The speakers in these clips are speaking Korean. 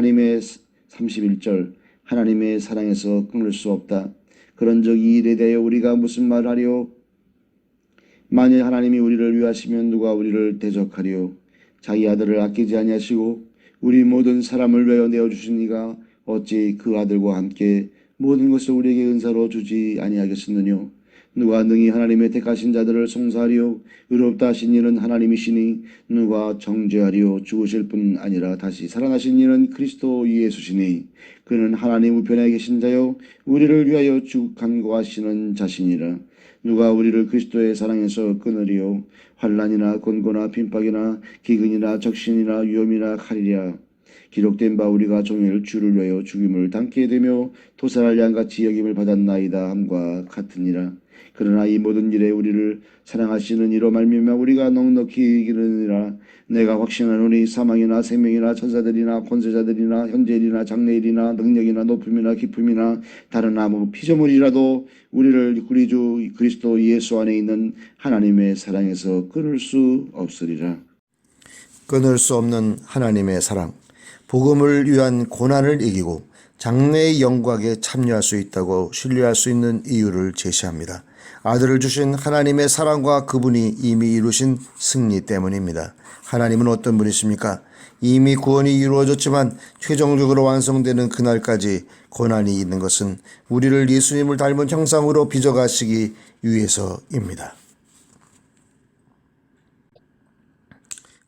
하나님의 31절 하나님의 사랑에서 끊을 수 없다. 그런 적이 일에 대하여 우리가 무슨 말하리요? 만일 하나님이 우리를 위하시면 누가 우리를 대적하리요? 자기 아들을 아끼지 아니하시고 우리 모든 사람을 위하여 내어 주신 이가 어찌 그 아들과 함께 모든 것을 우리에게 은사로 주지 아니하겠느뇨? 누가 능히 하나님의 택하신 자들을 송사하리요? 의롭다 하신 이는 하나님이시니 누가 정죄하리요? 죽으실 뿐 아니라 다시 살아나신 이는 그리스도 예수시니 그는 하나님 우편에 계신 자요 우리를 위하여 주 간구하시는 자신이라. 누가 우리를 그리스도의 사랑에서 끊으리요? 환란이나 곤고나 빈박이나 기근이나 적신이나 위험이나 칼이랴 기록된 바 우리가 종일 주를 위하여 죽임을 당게 되며 도살할 양같이 여김을 받았나이다 함과 같으니라. 그러나 이 모든 일에 우리를 사랑하시는 이로 말미암아 우리가 넉넉히 이기느니라. 내가 확신하노니 사망이나 생명이나 천사들이나 권세자들이나 현재일이나 장래일이나 능력이나 높음이나 깊음이나 다른 아무 피조물이라도 우리를 우리 주 그리스도 예수 안에 있는 하나님의 사랑에서 끊을 수 없으리라. 끊을 수 없는 하나님의 사랑, 복음을 위한 고난을 이기고 장래의 영광에 참여할 수 있다고 신뢰할 수 있는 이유를 제시합니다. 아들을 주신 하나님의 사랑과 그분이 이미 이루신 승리 때문입니다. 하나님은 어떤 분이십니까? 이미 구원이 이루어졌지만 최종적으로 완성되는 그날까지 고난이 있는 것은 우리를 예수님을 닮은 형상으로 빚어가시기 위해서입니다.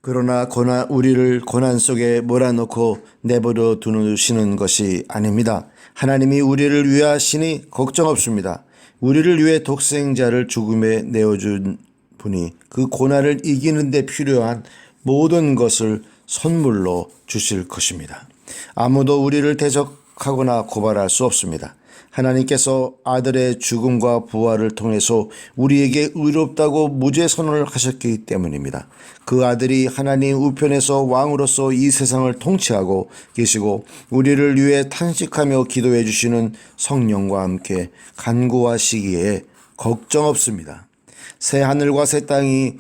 그러나 고난, 우리를 고난 속에 몰아넣고 내버려 두시는 것이 아닙니다. 하나님이 우리를 위하시니 걱정 없습니다. 우리를 위해 독생자를 죽음에 내어준 분이 그 고난을 이기는 데 필요한 모든 것을 선물로 주실 것입니다. 아무도 우리를 대적 하거나 고발할 수 없습니다. 하나님께서 아들의 죽음과 부활을 통해서 우리에게 의롭다고 무죄 선언을 하셨기 때문입니다. 그 아들이 하나님 우편에서 왕으로서 이 세상을 통치하고 계시고 우리를 위해 탄식하며 기도해 주시는 성령과 함께 간구하시기에 걱정 없습니다. 새 하늘과 새 땅이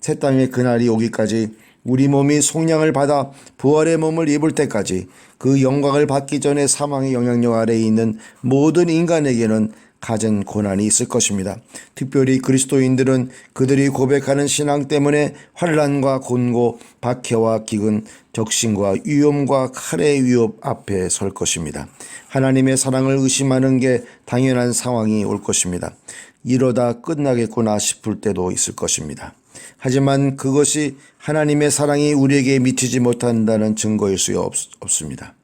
새 땅의 그날이 오기까지 우리 몸이 속량을 받아 부활의 몸을 입을 때까지 그 영광을 받기 전에 사망의 영향력 아래에 있는 모든 인간에게는 갖은 고난이 있을 것입니다. 특별히 그리스도인들은 그들이 고백하는 신앙 때문에 환란과 곤고, 박해와 기근, 적신과 위험과 칼의 위협 앞에 설 것입니다. 하나님의 사랑을 의심하는 게 당연한 상황이 올 것입니다. 이러다 끝나겠구나 싶을 때도 있을 것입니다. 하지만 그것이 하나님의 사랑이 우리에게 미치지 못한다는 증거일 수 없, 없습니다.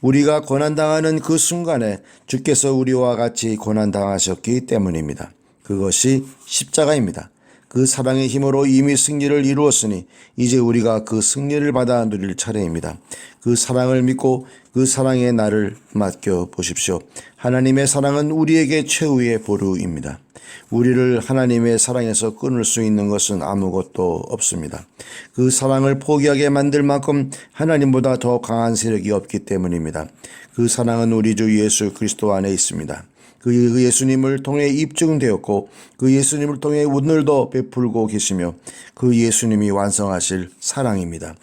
우리가 고난당하는 그 순간에 주께서 우리와 같이 고난당하셨기 때문입니다. 그것이 십자가입니다. 그 사랑의 힘으로 이미 승리를 이루었으니 이제 우리가 그 승리를 받아 누릴 차례입니다. 그 사랑을 믿고 그 사랑의 나를 맡겨 보십시오. 하나님의 사랑은 우리에게 최후의 보루입니다. 우리를 하나님의 사랑에서 끊을 수 있는 것은 아무것도 없습니다. 그 사랑을 포기하게 만들 만큼 하나님보다 더 강한 세력이 없기 때문입니다. 그 사랑은 우리 주 예수 그리스도 안에 있습니다. 그 예수님을 통해 입증되었고 그 예수님을 통해 오늘도 베풀고 계시며 그 예수님이 완성하실 사랑입니다.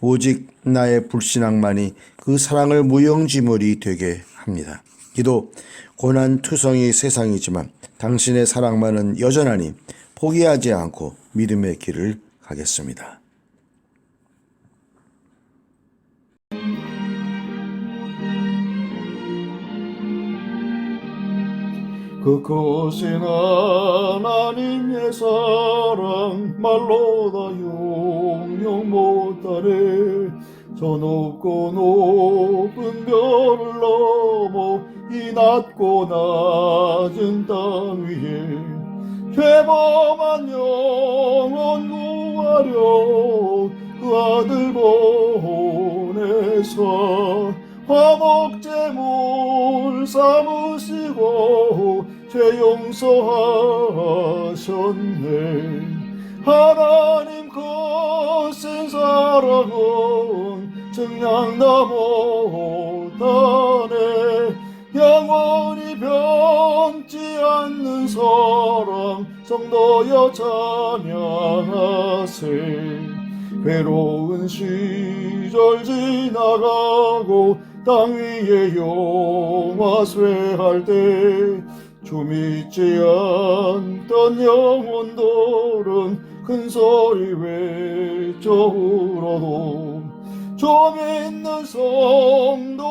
오직 나의 불신앙만이 그 사랑을 무용지물이 되게 합니다. 기도 고난 투성이 세상이지만 당신의 사랑만은 여전하니 포기하지 않고 믿음의 길을 가겠습니다. 그것은 하나님의 사랑 말로 다 용용 못하네. 저 높고 높은 별을 넘어 이 낮고 낮은 땅 위에 죄범한 영혼 구하려 그 아들 보내서 화목제물 삼으시고 죄 용서하셨네. 하나님 거센 사랑은 증량다 못하네 영원히 변치 않는 사랑 성도여 찬양하세. 괴로운 시절 지나가고 땅 위에 영화 쇠할 때좀 잊지 않던 영혼들은 큰 소리 외쳐 울어도 좀 있는 성도들에게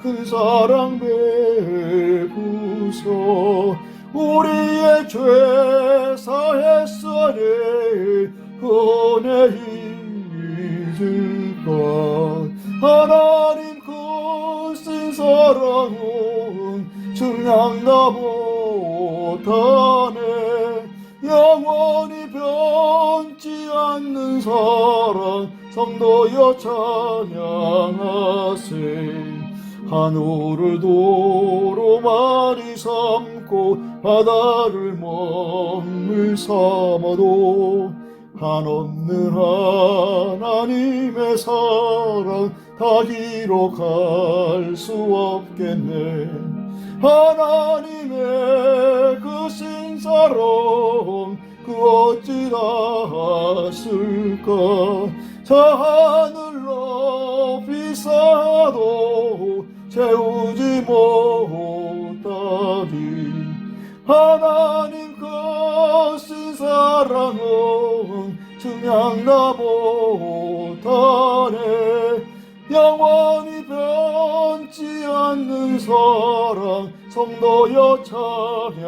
큰 사랑 베푸소. 우리의 죄 사했으니 그 은혜 잊을까 하나님 크신 사랑은 증량다 못하네. 영원히 변치 않는 사랑 성도여 찬양하세 하늘을 도로 많이 삼고 바다를 먹물 삼아도 한없는 하나님의 사랑 다 기록할 수 없겠네. 하나님의 그 신사랑 그 어찌 닿았을까? 저 하늘 높이 쌓아도 채우지 못하리. 하나님 그 신사랑은 증량다 못하네 영원히 변치 않는 사랑 성도여 찬양하세